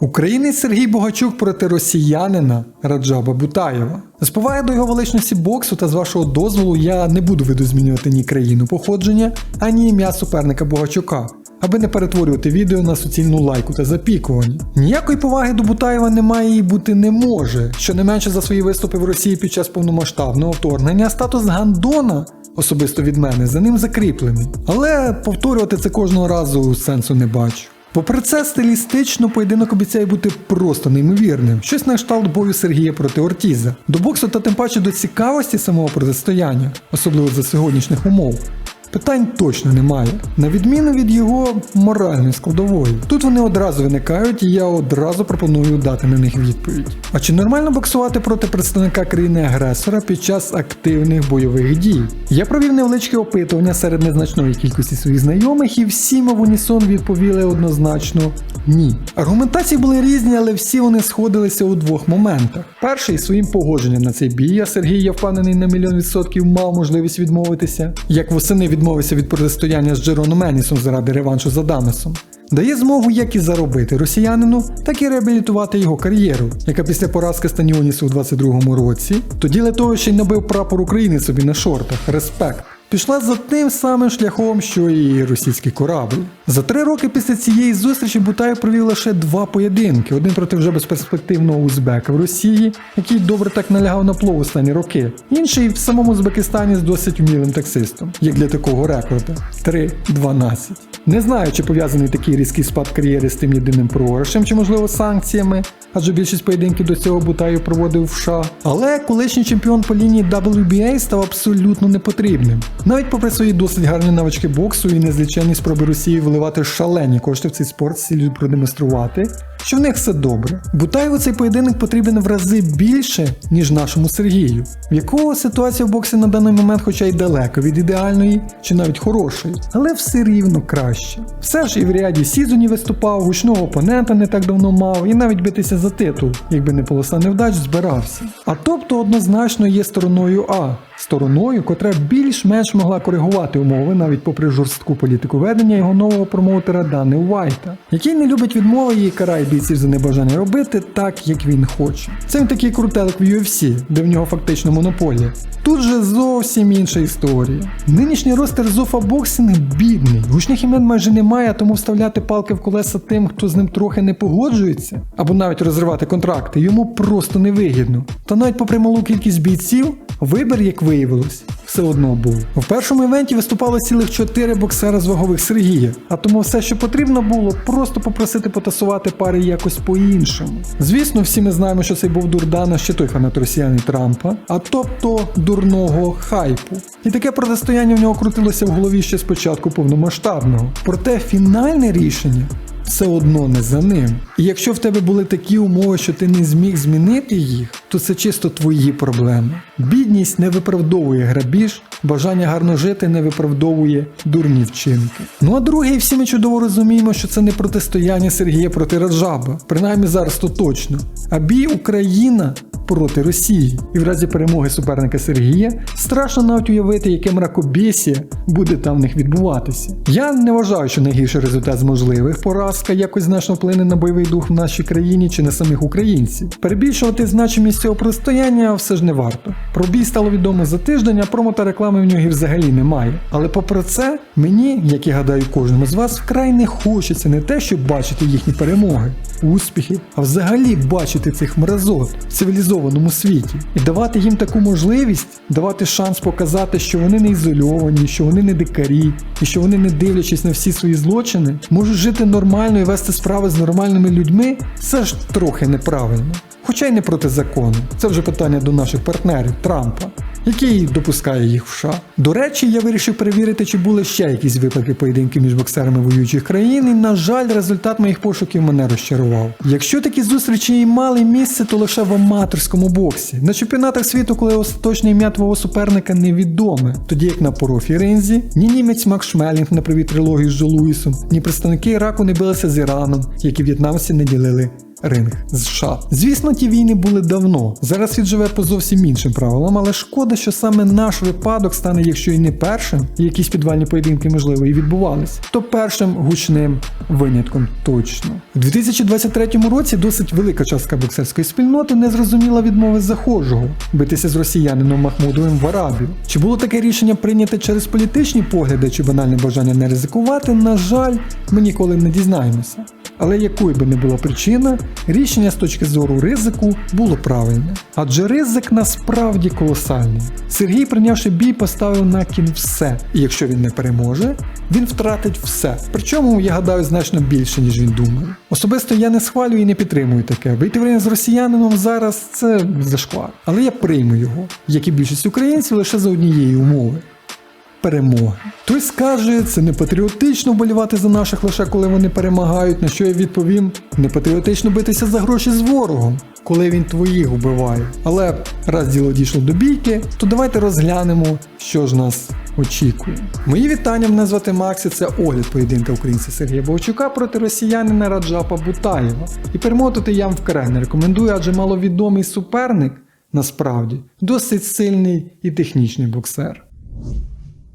Українець Сергій Богачук проти росіянина Раджаба Бутаєва. З поваги до його величності боксу та з вашого дозволу я не буду видозмінювати ні країну походження, ані ім'я суперника Богачука, аби не перетворювати відео на суцільну лайку та запікування. Ніякої поваги до Бутаєва немає і бути не може. Щонайменше за свої виступи в Росії під час повномасштабного вторгнення статус Гандона особисто від мене за ним закріплений. Але повторювати це кожного разу сенсу не бачу. Попри це, стилістично поєдинок обіцяє бути просто неймовірним. Щось на кшталт бою Сергія проти Ортіза. До боксу та тим паче до цікавості самого протистояння, особливо за сьогоднішніх умов. Питань точно немає, на відміну від його моральної складової. Тут вони одразу виникають, і я одразу пропоную дати на них відповідь. А чи нормально боксувати проти представника країни-агресора під час активних бойових дій? Я провів невеличке опитування серед незначної кількості своїх знайомих, і всі ми в унісон відповіли однозначно ні. Аргументації були різні, але всі вони сходилися у двох моментах. Перший своїм погодженням на цей бій, а Сергій, я впевнений на мільйон відсотків, мав можливість відмовитися, як восени відмовився від протистояння з Джероном Менісом заради реваншу з Адамесом. Дає змогу як і заробити росіянину, так і реабілітувати його кар'єру, яка після поразки Станіонісу у 22-му році, тоді Литович ще й набив прапор України собі на шортах. Респект. Пішла за тим самим шляхом, що і російський корабль. За три роки після цієї зустрічі Бутаєв провів лише два поєдинки: один проти вже безперспективного узбека в Росії, який добре так налягав на плов останні роки, інший в самому Узбекистані з досить вмілим таксистом, як для такого рекорда 3-12. Не знаю, чи пов'язаний такий різкий спад кар'єри з тим єдиним програшем, чи можливо санкціями, адже більшість поєдинків до цього Бутаю проводив в США. Але колишній чемпіон по лінії WBA став абсолютно непотрібним. Навіть попри свої досить гарні навички боксу і незліченні спроби Росії вливати шалені кошти в цей спорт з продемонструвати, що в них все добре. Бутаєву цей поєдинок потрібен в рази більше, ніж нашому Сергію, в якого ситуація в боксі на даний момент, хоча й далеко від ідеальної чи навіть хорошої, але все рівно краще. Все ж і в ряді Сізоні виступав, гучного опонента не так давно мав, і навіть битися за титул, якби не полоса невдач, збирався. А тобто однозначно є стороною А. Стороною, котра більш-менш могла коригувати умови навіть попри жорстку політику ведення його нового промоутера Дани Уайта, який не любить відмови і карає бійців за небажання робити так, як він хоче. Це він такий крутелик в UFC, де в нього фактично монополія. Тут же зовсім інша історія. Нинішній ростер Зофа Боксинг бідний, гучних імен майже немає, тому вставляти палки в колеса тим, хто з ним трохи не погоджується, або навіть розривати контракти, йому просто невигідно. Та навіть попри малу кількість бійців, вибір, як виявилось, все одно був. В першому івенті виступало цілих 4 боксера з вагових Сергія, а тому все, що потрібно було, просто попросити потасувати пари якось по-іншому. Звісно, всі ми знаємо, що цей був Дурдана ще той фанат росіяни Трампа, а тобто дурного хайпу. І таке протистояння в нього крутилося в голові ще з початку повномасштабного. Проте фінальне рішення все одно не за ним. І якщо в тебе були такі умови, що ти не зміг змінити їх, то це чисто твої проблеми. Бідність не виправдовує грабіж, бажання гарно жити не виправдовує дурні вчинки. Ну а друге, всі ми чудово розуміємо, що це не протистояння Сергія проти Раджаба, принаймні зараз то точно, а бій Україна проти Росії. І в разі перемоги суперника Сергія страшно навіть уявити, яке мракобєсія буде там в них відбуватися. Я не вважаю, що найгірший результат з можливих поразка якось значно вплине на бойовий дух в нашій країні чи на самих українців. Перебільшувати значимість цього протистояння все ж не варто. Про бій стало відомо за тиждень, а промо та реклами в нього взагалі немає. Але попри це, мені, як і гадаю, кожному з вас вкрай не хочеться не те, щоб бачити їхні перемоги, успіхи, а взагалі бачити цих мразот в цивілізованому світі і давати їм таку можливість, давати шанс показати, що вони не ізольовані, що вони не дикарі, і що вони, не дивлячись на всі свої злочини, можуть жити нормально і вести справи з нормальними людьми, це ж трохи неправильно. Хоча й не проти закону. Це вже питання до наших партнерів Трампа, який допускає їх в США. До речі, я вирішив перевірити, чи були ще якісь випадки поєдинків між боксерами воюючих країн, і, на жаль, результат моїх пошуків мене розчарував. Якщо такі зустрічі і мали місце, то лише в аматорському боксі. На чемпіонатах світу, коли остаточне ім'я твого суперника невідоме, тоді як на профі ринзі, ні німець Макс Шмелінг на привіт трилогії з Джо Луїсом, ні представники Іраку не билися з Іраном, як і в'єтнамці не ділили ринг США. Звісно, ті війни були давно. Зараз світ живе по зовсім іншим правилам, але шкода, що саме наш випадок стане, якщо і не першим, якісь підвальні поєдинки, можливо, і відбувалися, то першим гучним винятком точно. У 2023 році досить велика частка боксерської спільноти не зрозуміла відмови захожого битися з росіянином Махмудовим в Арабію. Чи було таке рішення прийняте через політичні погляди чи банальне бажання не ризикувати? На жаль, ми ніколи не дізнаємося. Але якою би не була причина, рішення з точки зору ризику було правильне. Адже ризик насправді колосальний. Сергій, прийнявши бій, поставив на кін все, і якщо він не переможе, він втратить все. Причому, я гадаю, значно більше, ніж він думає. Особисто я не схвалюю і не підтримую таке. Вийти в з росіянином зараз це зашквар. Але я прийму його, як і більшість українців, лише за однієї умови перемоги. Хтось скаже, це не патріотично болівати за наших лише коли вони перемагають, на що я відповім: не патріотично битися за гроші з ворогом, коли він твоїх вбиває. Але раз діло дійшло до бійки, то давайте розглянемо, що ж нас очікує. Мої вітання, мене звати Максі, це огляд поєдинка українця Сергія Бовчука проти росіянина Раджапа Бутаєва. І перемотати я вам вкрай не рекомендую, адже маловідомий суперник насправді досить сильний і технічний боксер.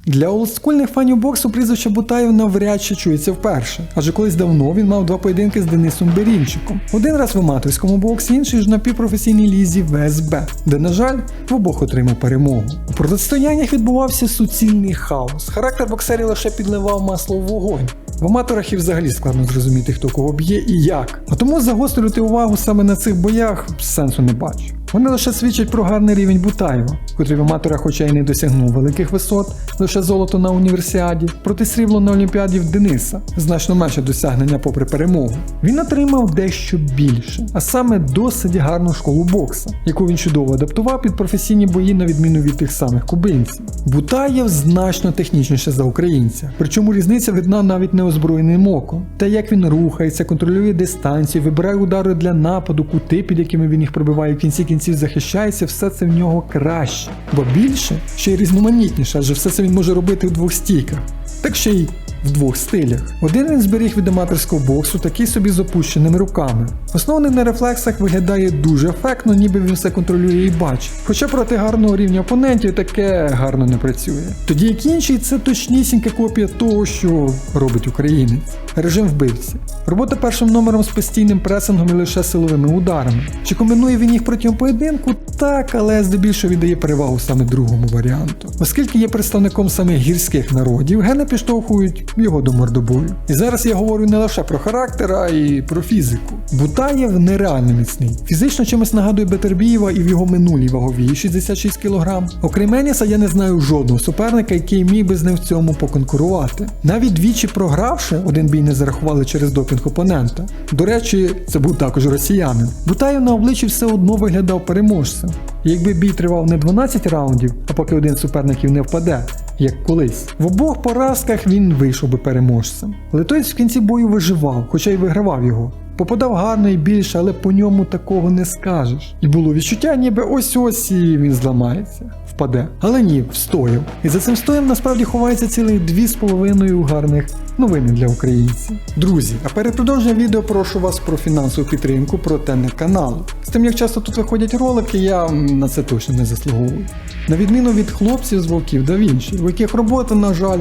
Для олдскульних фанів боксу прізвище Бутаєв навряд чи чується вперше, адже колись давно він мав два поєдинки з Денисом Берінчиком. Один раз в аматорському боксі, інший ж на півпрофесійній лізі ВСБ, де, на жаль, в обох отримав перемогу. У протистояннях відбувався суцільний хаос. Характер боксерів лише підливав масло в вогонь. В аматорах і взагалі складно зрозуміти, хто кого б'є і як. А тому загострювати увагу саме на цих боях сенсу не бачу. Вони лише свідчать про гарний рівень Бутаєва, котрий в аматорах, хоча й не досягнув великих висот, лише золото на універсіаді, проти срібло на Олімпіаді в Дениса, значно менше досягнення попри перемогу. Він отримав дещо більше, а саме досить гарну школу бокса, яку він чудово адаптував під професійні бої на відміну від тих самих кубинців. Бутаєв значно технічніше за українця, причому різниця видна навіть неозброєним оком. Та як він рухається, контролює дистанцію, вибирає удари для нападу, кути, під якими він їх пробиває в кінці кінців захищається, все це в нього краще. Бо більше, ще й різноманітніше, адже все це він може робити в двох стійках. Так ще й в двох стилях. Один він зберіг від аматорського боксу, такий собі з опущеними руками. Основний на рефлексах виглядає дуже ефектно, ніби він все контролює і бачить. Хоча проти гарного рівня опонентів таке гарно не працює. Тоді як інший це точнісінька копія того, що робить українець. Режим вбивці. Робота першим номером з постійним пресингом і лише силовими ударами. Чи комбінує він їх протягом поєдинку? Так, але здебільшого віддає перевагу саме другому варіанту. Оскільки є представником саме гірських народів, гени підштовхують його до мордобою. І зараз я говорю не лише про характер, а й про фізику. Бутаєв нереально міцний. Фізично чимось нагадує Бетербієва і в його минулій ваговій 66 кг. Окрім Еніса, я не знаю жодного суперника, який міг би з ним в цьому поконкурувати. Навіть двічі програвши, один бій не зарахували через допінг опонента. До речі, це був також росіянин. Бутаєв на обличчі все одно виглядав переможцем. Якби бій тривав не 12 раундів, а поки один з суперників не впаде, як колись. В обох поразках він вийшов би переможцем. Литовець в кінці бою виживав, хоча й вигравав його. Попадав гарно і більше, але по ньому такого не скажеш. І було відчуття, ніби ось ось і він зламається, впаде. Але ні, встояв. І за цим стоєм насправді ховається цілих дві з половиною гарних новини для українців. Друзі, а перед продовженням відео прошу вас про фінансову підтримку про не каналу. З тим, як часто тут виходять ролики, я на це точно не заслуговую. На відміну від хлопців з вовків да Вінчі, у яких робота, на жаль,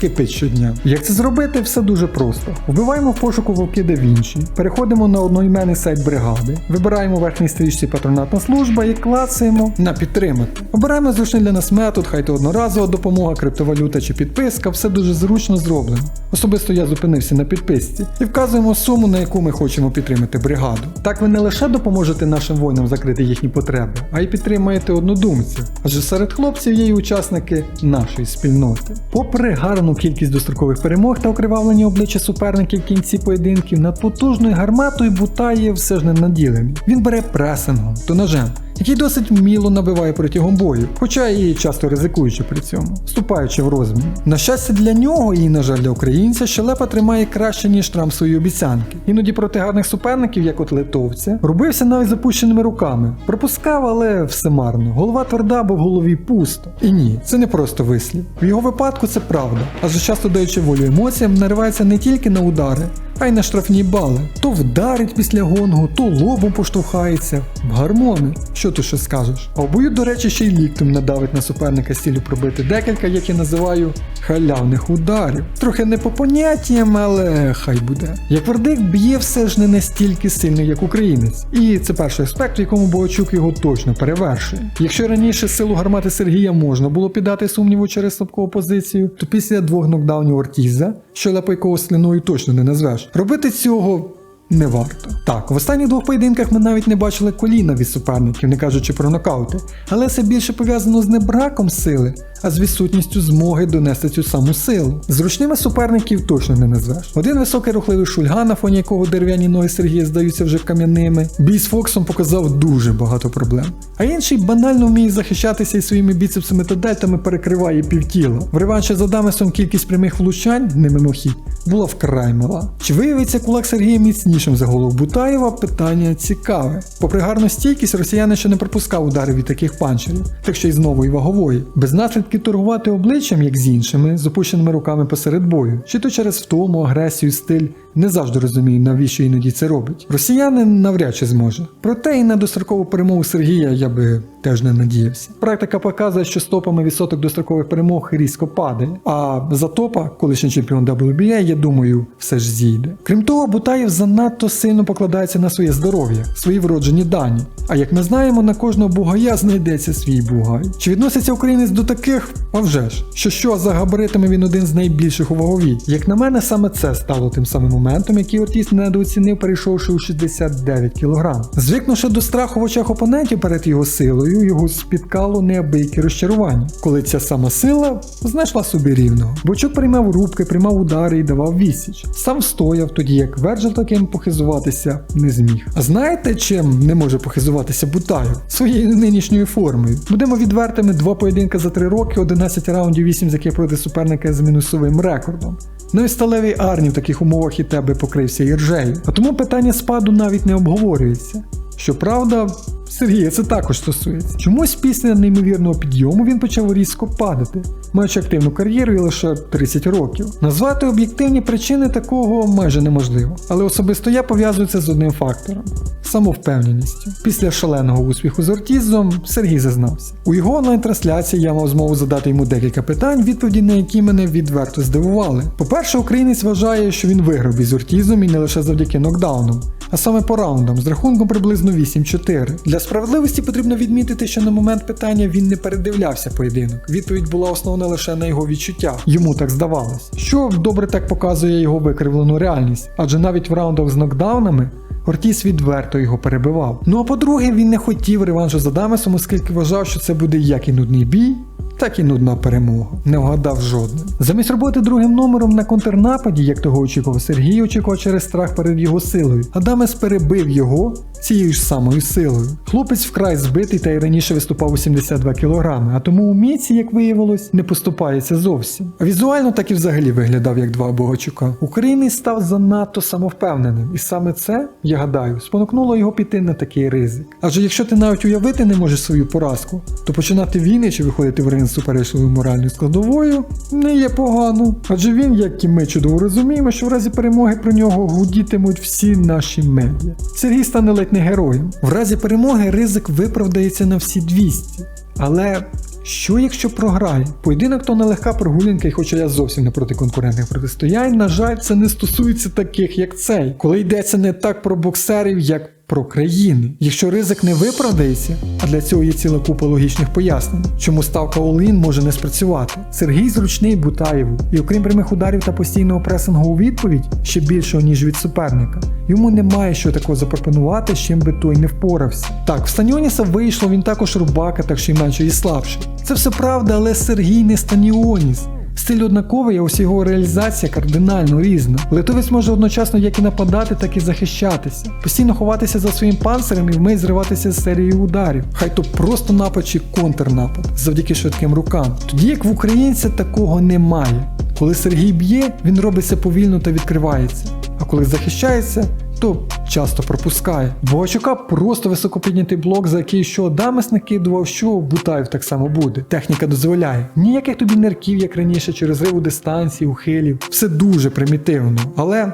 кипить щодня. Як це зробити? Все дуже просто. Вбиваємо в пошуку вовки да Вінчі, переходимо на одноіменний сайт бригади, вибираємо в верхній стрічці патронатна служба і клацаємо на підтримати. Обираємо зручний для нас метод, хай то одноразова допомога, криптовалюта чи підписка, все дуже зручно зроблено. Особисто я зупинився на підписці і вказуємо суму, на яку ми хочемо підтримати бригаду. Так ви не лише допоможете нашим воїнам закрити їхні потреби, а й підтримаєте однодумців. Адже серед хлопців є й учасники нашої спільноти. Попри гарну кількість дострокових перемог та окривавлені обличчя суперників в кінці поєдинків, над потужною гарматою Бутаєв все ж не наділений. Він бере пресингом, то ножем який досить вміло набиває протягом бою, хоча і часто ризикуючи при цьому, вступаючи в розмін. На щастя для нього і, на жаль, для українця, щелепа тримає краще, ніж Трамп свої обіцянки. Іноді проти гарних суперників, як от литовця, робився навіть запущеними руками. Пропускав, але все марно. Голова тверда, бо в голові пусто. І ні, це не просто вислів. В його випадку це правда, адже часто даючи волю емоціям, наривається не тільки на удари, а й на штрафні бали. То вдарить після гонгу, то лобом поштовхається. В гармони. Що ти ще скажеш? Бою, до речі, ще й ліктем надавить на суперника з пробити декілька, як я називаю, халявних ударів. Трохи не по поняттям, але хай буде. Як вердикт б'є все ж не настільки сильно, як українець. І це перший аспект, в якому Богачук його точно перевершує. Якщо раніше силу гармати Сергія можна було піддати сумніву через слабку позицію, то після двох нокдаунів Ортіза, що лапайково слиною точно не назвеш, робити цього. Не варто. Так, в останніх двох поєдинках ми навіть не бачили коліна від суперників, не кажучи про нокаути. Але це більше пов'язано з не браком сили, а з відсутністю змоги донести цю саму силу. Зручними суперників точно не назвеш. Один високий рухливий шульган, на фоні якого дерев'яні ноги Сергія здаються вже кам'яними. Бій з Фоксом показав дуже багато проблем. А інший банально вміє захищатися і своїми біцепсами та дельтами перекриває півтіла. В реванші за Дамесом кількість прямих влучань, не мимохідь, була вкрай мала. Чи виявиться кулак Сергія міцнішим за голову Бутаєва? Питання цікаве. Попри гарну стійкість, росіяни ще не пропускав ударів від таких панчерів, так ще й з нової вагової. Без наслідків торгувати обличчям, як з іншими, з опущеними руками посеред бою, чи то через втому, агресію, стиль. Не завжди розумію, навіщо іноді це робить. Росіянин навряд чи зможе. Проте і на дострокову перемогу Сергія я би теж не надіявся. Практика показує, що стопами відсоток дострокових перемог різко падає. А за топа, колишній чемпіон WBA, я думаю, все ж зійде. Крім того, Бутаєв занадто сильно покладається на своє здоров'я, свої вроджені дані. А як ми знаємо, на кожного бугая знайдеться свій бугай. Чи відноситься українець до таких? А вже ж, що що за габаритами він один з найбільших у ваговій. Як на мене, саме це стало тим самим моментом, який Ортіс недооцінив, перейшовши у 69 кг. Звикнувши до страху в очах опонентів перед його силою, його спіткало неабияке розчарування, коли ця сама сила знайшла собі рівного. Бочук приймав рубки, приймав удари і давав відсіч. Сам стояв, тоді як Верджил таким похизуватися не зміг. А знаєте, чим не може похизуватися Бутаєв? Своєю нинішньою формою. Будемо відвертими, два поєдинки за три роки, 11 раундів, 8 з яких проти суперника з мінусовим рекордом. Ну і сталевий Арні в таких умовах і тебе покрився іржею. А тому питання спаду навіть не обговорюється. Щоправда, Сергія це також стосується. Чомусь після неймовірного підйому він почав різко падати, маючи активну кар'єру і лише 30 років. Назвати об'єктивні причини такого майже неможливо, але особисто я пов'язую з одним фактором самовпевненістю. Після шаленого успіху з Ортізом Сергій зазнався. У його онлайн-трансляції я мав змогу задати йому декілька питань, відповіді на які мене відверто здивували. По-перше, українець вважає, що він виграв із Ортізом і не лише завдяки нокдаунам. А саме по раундам з рахунком приблизно 8-4. Для справедливості потрібно відмітити, що на момент питання він не передивлявся поєдинок. Відповідь була основана лише на його відчуття. Йому так здавалось. Що добре так показує його викривлену реальність, адже навіть в раундах з нокдаунами Ортіс відверто його перебивав. Ну а по-друге, він не хотів реваншу за Дамесом, оскільки вважав, що це буде як і нудний бій, так і нудна перемога. Не вгадав жодним. Замість роботи другим номером на контрнападі, як того очікував Сергій, очікував через страх перед його силою. Адамес перебив його цією ж самою силою. Хлопець вкрай збитий та й раніше виступав у 72 кг, а тому у міці, як виявилось, не поступається зовсім. А візуально так і взагалі виглядав як два Богачука. Українець став занадто самовпевненим, і саме це, я гадаю, спонукнуло його піти на такий ризик. Адже якщо ти навіть уявити не можеш свою поразку, то починати війни чи виходити в ринг суперечливою моральною складовою не є погано. Адже він, як і ми чудово розуміємо, що в разі перемоги про нього гудітимуть всі наші медіа. Сергій стане ледь не героєм. В разі перемоги ризик виправдається на всі 200. Але що якщо програє? Поєдинок то нелегка прогулянка, і хоча я зовсім не проти конкурентних протистоянь, на жаль, це не стосується таких, як цей, коли йдеться не так про боксерів, як про країни. Якщо ризик не виправдається, а для цього є ціла купа логічних пояснень, чому ставка All-In може не спрацювати. Сергій зручний Бутаєву, і окрім прямих ударів та постійного пресингу у відповідь, ще більшого, ніж від суперника. Йому немає що такого запропонувати, з чим би той не впорався. Так, в Станіоніса вийшло, він також рубака, так що й менше і слабший. Це все правда, але Сергій не Станіоніс. Стиль однаковий, а ось його реалізація кардинально різна. Литовець може одночасно як і нападати, так і захищатися, постійно ховатися за своїм панцирем і вмить зриватися з серії ударів. Хай то просто напад чи контрнапад завдяки швидким рукам. Тоді як в українця такого немає. Коли Сергій б'є, він робиться повільно та відкривається. А коли захищається, то часто пропускає. Богачука просто високопіднятий блок, за який що Адамес накидував, що Бутаєв так само буде. Техніка дозволяє. Ніяких тобі нерків, як раніше, чи розриву дистанції, ухилів. Все дуже примітивно. Але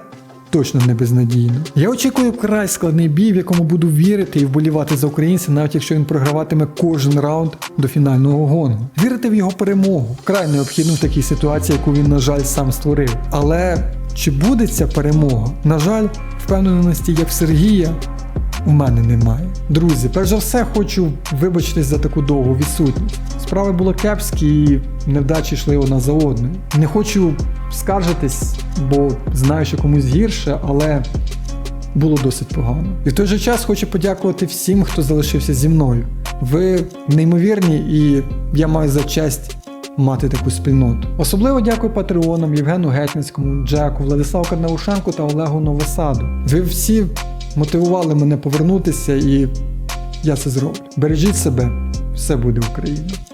точно не безнадійно. Я очікую вкрай складний бій, в якому буду вірити і вболівати за українця, навіть якщо він програватиме кожен раунд до фінального гонгу. Вірити в його перемогу вкрай необхідно в такій ситуації, яку він, на жаль, сам створив. Але чи буде ця перемога? На жаль, впевненості, як Сергія, у мене немає. Друзі, перш за все хочу вибачитись за таку довгу відсутність. Справи були кепські і невдачі йшли одна за одною. Не хочу скаржитись, бо знаю, що комусь гірше, але було досить погано. І в той же час хочу подякувати всім, хто залишився зі мною. Ви неймовірні, і я маю за честь мати таку спільноту. Особливо дякую патреонам Євгену Гетницькому, Джеку, Владиславу Карнаушенку та Олегу Новосаду. Ви всі мотивували мене повернутися, і я це зроблю. Бережіть себе, все буде Україна.